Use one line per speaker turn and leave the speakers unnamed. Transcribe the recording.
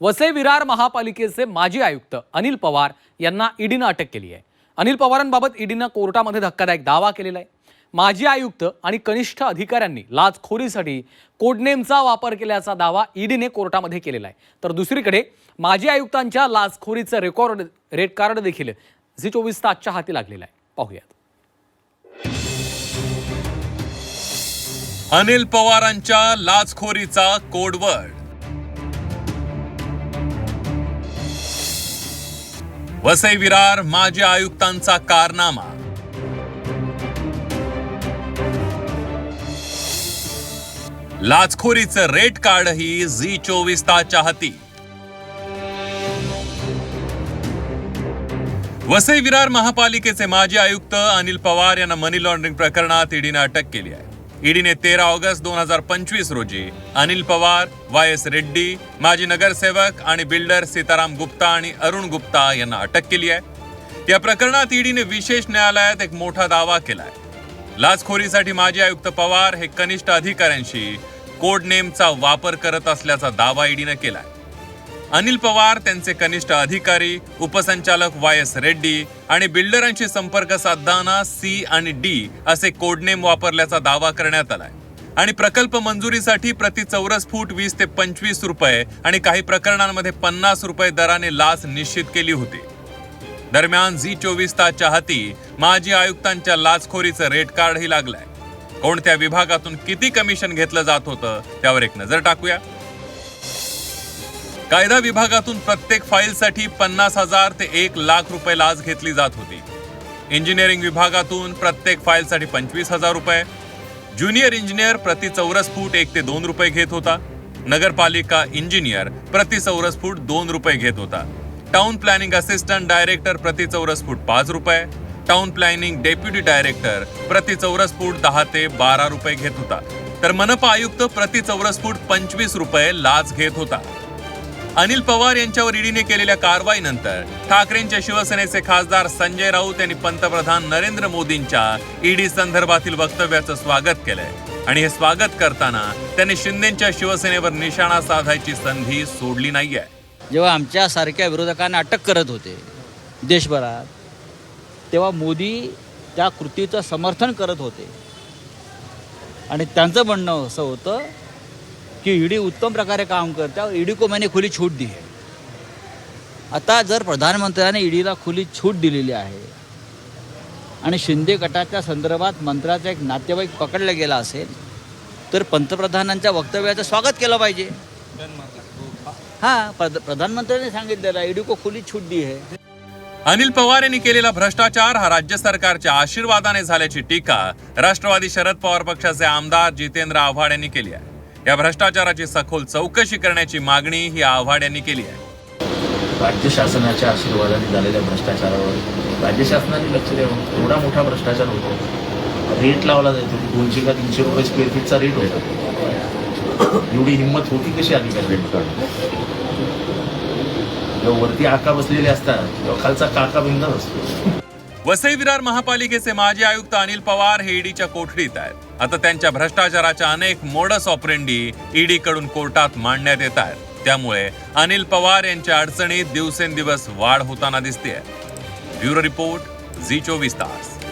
वसई विरार महापालिकेचे माजी आयुक्त अनिल पवार यांना ईडीनं अटक केली आहे. अनिल पवारांबाबत ईडीनं कोर्टामध्ये धक्कादायक दावा केलेला आहे. माजी आयुक्त आणि कनिष्ठ अधिकाऱ्यांनी लाचखोरीसाठी कोडनेमचा वापर केल्याचा दावा ईडीने कोर्टामध्ये केलेला आहे. तर दुसरीकडे माजी आयुक्तांच्या लाचखोरीचं रेकॉर्ड रेड कार्ड देखील झी चोवीस तासच्या हाती लागलेलं आहे. पाहूयात.
अनिल पवारांच्या लाचखोरीचा कोडवर्ड वसई विरार माजी आयुक्तांचा कारनामा. लाचखोरीचं रेट कार्डही झी चोवीस ता हाती. वसई विरार महापालिकेचे माजी आयुक्त अनिल पवार यांना मनी लॉन्ड्रिंग प्रकरणात ईडीने अटक केली आहे. ईडीने तेरा ऑगस्ट दोन हजार पंचवीस रोजी अनिल पवार वाय एस रेड्डी माजी नगरसेवक आणि बिल्डर सीताराम गुप्ता आणि अरुण गुप्ता यांना अटक केली आहे. या प्रकरणात ईडीने विशेष न्यायालयात एक मोठा दावा केलाय. लाचखोरीसाठी माजी आयुक्त पवार हे कनिष्ठ अधिकाऱ्यांशी कोड नेमचा वापर करत असल्याचा दावा ईडीने केलाय. अनिल पवार त्यांचे कनिष्ठ अधिकारी उपसंचालक वाय एस रेड्डी आणि बिल्डरांशी संपर्क साधताना सी आणि डी असे कोडनेम वापरल्याचा दावा करण्यात आलाय. आणि प्रकल्प मंजुरीसाठी प्रति चौरस फूट वीस ते पंचवीस रुपये आणि काही प्रकरणांमध्ये पन्नास रुपये दराने लाच निश्चित केली होती. दरम्यान झी चोवीस तासच्या हाती माजी आयुक्तांच्या लाचखोरीचं रेट कार्डही लागलंय. कोणत्या विभागातून किती कमिशन घेतलं जात होतं त्यावर एक नजर टाकूया. कायदा विभागातून प्रत्येक फाईलसाठी पन्नास हजार ते एक लाख रुपये लाच घेतली जात होती. इंजिनिअरिंग विभागातून प्रत्येक फाईलसाठी पंचवीस हजार रुपये. ज्युनियर इंजिनियर प्रति चौरस फूट एक ते दोन रुपये घेत होता. नगरपालिका इंजिनियर प्रति चौरस फूट दोन रुपये घेत होता. टाउन प्लॅनिंग असिस्टंट डायरेक्टर प्रति चौरस फूट पाच रुपये. टाउन प्लॅनिंग डेप्युटी डायरेक्टर प्रति चौरस फूट दहा ते बारा रुपये घेत होता. तर मनपा आयुक्त प्रति चौरस फूट पंचवीस रुपये लाच घेत होता. अनिल पवार यांच्यावर ईडीने केलेल्या कारवाईनंतर ठाकरेंच्या शिवसेनेचे खासदार संजय राऊत यांनी पंतप्रधान नरेंद्र मोदींच्या ईडी संदर्भातील वक्तव्याचं स्वागत केलंय. आणि हे स्वागत करताना त्यांनी शिंदेच्या शिवसेनेवर निशाणा साधायची संधी सोडली नाहीये.
जेव्हा आमच्यासारख्या विरोधकांना अटक करत होते देशभरात तेव्हा मोदी त्या कृतीचं समर्थन करत होते. आणि त्यांचं म्हणणं असं होतं की ईडी उत्तम प्रकारे काम करते ईडी को मैंने खुली छूट दी है. आता जर प्रधानमंत्र्याने ईडीला खुली छूट दिलेली आहे आणि शिंदे गटाच्या संदर्भात मंत्र्याचा एक नातेवाईक पकडला गेला असेल तर पंतप्रधानांच्या वक्तव्याचं स्वागत केलं पाहिजे. हा प्रधानमंत्र्यांनी सांगितलेलं ईडी को खुली छूट दी है.
अनिल पवार यांनी केलेला भ्रष्टाचार हा राज्य सरकारच्या आशीर्वादाने झाल्याची टीका राष्ट्रवादी शरद पवार पक्षाचे आमदार जितेंद्र आव्हाड यांनी केली आहे. या भ्रष्टाचाराची सखोल चौकशी करण्याची मागणी ही आव्हाड यांनी केली आहे.
राज्य शासनाच्या आशीर्वादाने झालेल्या भ्रष्टाचारावर राज्य शासनाने लक्ष द्यावं. एवढा मोठा भ्रष्टाचार होतो. रेट लावला जायचो की दोनशे का तीनशे रुपये स्क्वेअर फीटचा रेट होता. एवढी हिंमत होती कशी आली का रेट जेव्हा वरती आका बसलेले असतात तेव्हा खालचा काका बिंदर असतो.
वसई विरार महापालिकेचे माजी आयुक्त अनिल पवार हे ईडीच्या कोठडीत आहेत. आता त्यांच्या भ्रष्टाचाराच्या अनेक मोडस ऑपरेंडी ईडी कडून कोर्टात मांडण्यात येत आहेत. त्यामुळे अनिल पवार यांच्या अडचणीत दिवसेंदिवस वाढ होताना दिसते ब्युरो रिपोर्ट झी चोवीस तास.